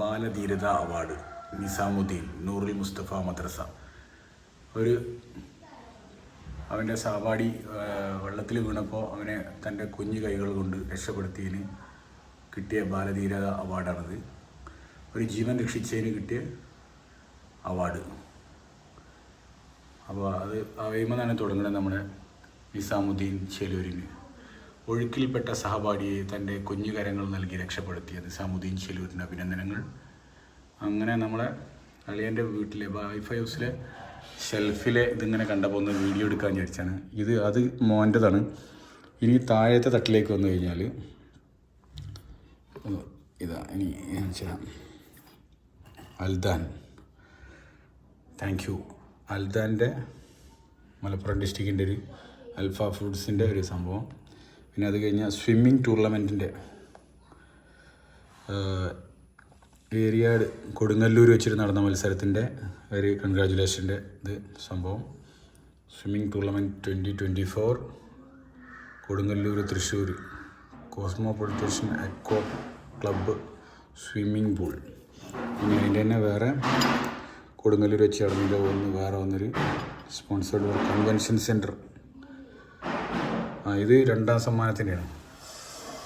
ബാലധീരത award. Nizamuddin Noorul Mustafa മദ്രസ. ഒരു അവന്റെ സാവാടി വെള്ളത്തിൽ വീണപ്പോൾ അവനെ തന്റെ കുഞ്ഞു കൈകൾ കൊണ്ട് രക്ഷപ്പെടുത്തിയതിന് കിട്ടിയ ബാലധീരത അവാർഡാണത്. ഒരു ജീവൻ രക്ഷിച്ചതിന് കിട്ടിയ അവാർഡ്. അപ്പോൾ അത് തന്നെ തുടങ്ങുന്നത് നമ്മുടെ നിസാമുദ്ദീൻ ചെലൂരിന്. ഒഴുക്കിൽപ്പെട്ട സഹപാഠിയെ തന്റെ കുഞ്ഞുകരങ്ങൾ നൽകി രക്ഷപ്പെടുത്തിയ നിസാമുദ്ദീൻ ചെലൂരിന് അഭിനന്ദനങ്ങൾ. അങ്ങനെ നമ്മളെ അളിയന്റെ വീട്ടിലെ വൈഫ് ഹൗസിലെ ഷെൽഫിലെ ഇതിങ്ങനെ കണ്ടപ്പോൾ ഒന്ന് വീഡിയോ എടുക്കാൻ വിചാരിച്ചാണ്. ഇത് അത് മോന്റെതാണ്. ഇനി താഴത്തെ തട്ടിലേക്ക് വന്നു കഴിഞ്ഞാൽ ഇതാ ഇനി അൽദാൻ. താങ്ക് യു അൽദാന്റെ മലപ്പുറം ഡിസ്ട്രിക്റ്റിന്റെ ഒരു അൽഫ ഫുഡ്സിന്റെ ഒരു സംഭവം. പിന്നെ അത് കഴിഞ്ഞാൽ സ്വിമ്മിങ് ടൂർണമെന്റിന്റെ ഏരിയാട് കൊടുങ്ങല്ലൂർ വെച്ചിട്ട് നടന്ന മത്സരത്തിന്റെ ഒരു കൺഗ്രാജുലേഷന്റെ ഇത് സംഭവം. Swimming tournament twenty twenty four Kodungallur Thrissur cosmopolitan echo club swimming pool പിന്നെ അതിന്റെ തന്നെ വേറെ കൊടുങ്ങല്ലൂർ വെച്ച് നടന്നിട്ട് ഒന്ന് വേറെ ഒന്നൊരു സ്പോൺസേഡ് കൺവെൻഷൻ സെന്റർ ആ ഇത് രണ്ടാം സമ്മാനത്തിന്റെയാണ്.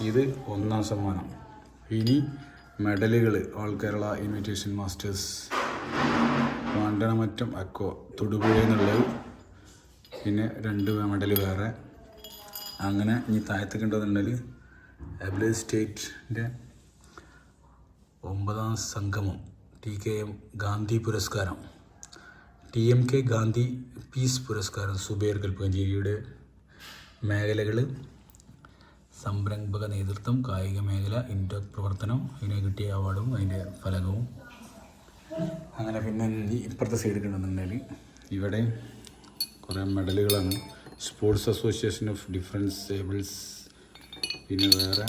ഇത് ഒന്നാം സമ്മാനം. ഇനി മെഡലുകൾ all Kerala invitation masters Vandanamattam അക്കോ Thodupuzha എന്നുള്ളത്. പിന്നെ രണ്ട് മെഡൽ വേറെ. അങ്ങനെ ഇനി താഴത്തേക്ക് ഉണ്ടെന്നുണ്ടെങ്കിൽ എബ്ലേ സ്റ്റേറ്റിന്റെ ഒമ്പതാം സംഗമം ടി കെ എം ഗാന്ധി പുരസ്കാരം. T M K Gandhi peace പുരസ്കാരം സുബേർ കൽപ്പഞ്ചേരിയുടെ മേഖലകൾ സംരംഭക നേതൃത്വം കായിക മേഖല ഇൻഡോ പ്രവർത്തനം ഇതിന് കിട്ടിയ അവാർഡും അതിന്റെ ഫലകവും. അങ്ങനെ പിന്നെ ഇപ്പുറത്തെ സൈഡ് കിട്ടുന്നുണ്ടെങ്കിൽ ഇവിടെ കുറേ മെഡലുകളാണ്. Sports association of differently abled പിന്നെ വേറെ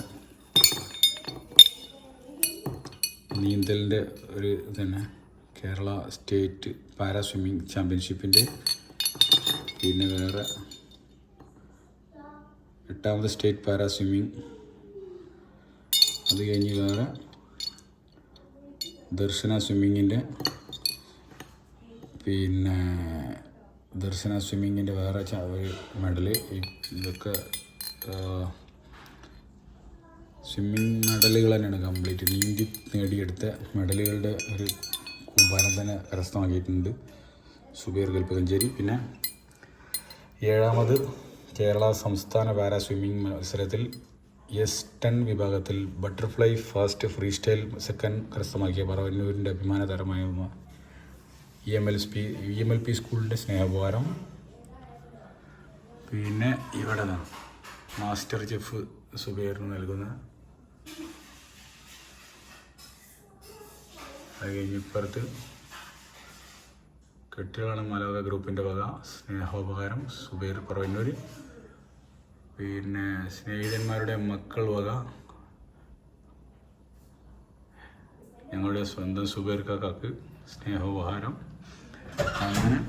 നീന്തലിന്റെ ഒരു തന്നെ കേരള സ്റ്റേറ്റ് പാരാ സ്വിമ്മിങ് ചാമ്പ്യൻഷിപ്പിന്റെ പിന്നെ വേറെ എട്ടാമത് സ്റ്റേറ്റ് പാരാ സ്വിമ്മിങ് അത് കഴിഞ്ഞ് വേറെ ദർശന സ്വിമ്മിങ്ങിന്റെ പിന്നെ ദർശന സ്വിമ്മിങ്ങിന്റെ വേറെ ഒരു മെഡൽ ഇതൊക്കെ സ്വിമ്മിങ് മെഡലുകൾ തന്നെയാണ് കംപ്ലീറ്റ്. നീന്തി നേടിയെടുത്ത മെഡലുകളുടെ ഒരു കൂമ്പാരം തന്നെ കരസ്ഥമാക്കിയിട്ടുണ്ട് സുബീർ കൽപ്പകഞ്ചേരി. പിന്നെ ഏഴാമത് കേരള സംസ്ഥാന പാരാ സ്വിമ്മിംഗ് മത്സരത്തിൽ എസ് ടെൻ വിഭാഗത്തിൽ butterfly first freestyle second കരസ്ഥമാക്കിയ പറവന്നൂരിന്റെ അഭിമാന താരമായ E M L P E M L P സ്കൂളിന്റെ സ്നേഹോപകാരം. പിന്നെ ഇവിടെ മാസ്റ്റർ ചെഫ് സുബൈറിന് നൽകുന്ന അത് കഴിഞ്ഞ് ഇപ്പുറത്ത് കെട്ടികളാണ് ഗ്രൂപ്പിന്റെ വക സ്നേഹോപകാരം സുബൈർ പറവന്നൂർ പിന്നെ സ്നേഹിതന്മാരുടെ മക്കൾ വക. ഞങ്ങളുടെ സ്വന്തം സുബൈർ കാക്കാക്ക് സ്നേഹോപഹാരം. അങ്ങനെ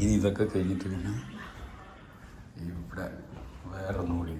ഇനി ഇതൊക്കെ കഴിഞ്ഞിട്ട് പിന്നെ ഇവിടെ വേറെ ഒന്നും കൂടി ഉണ്ട്.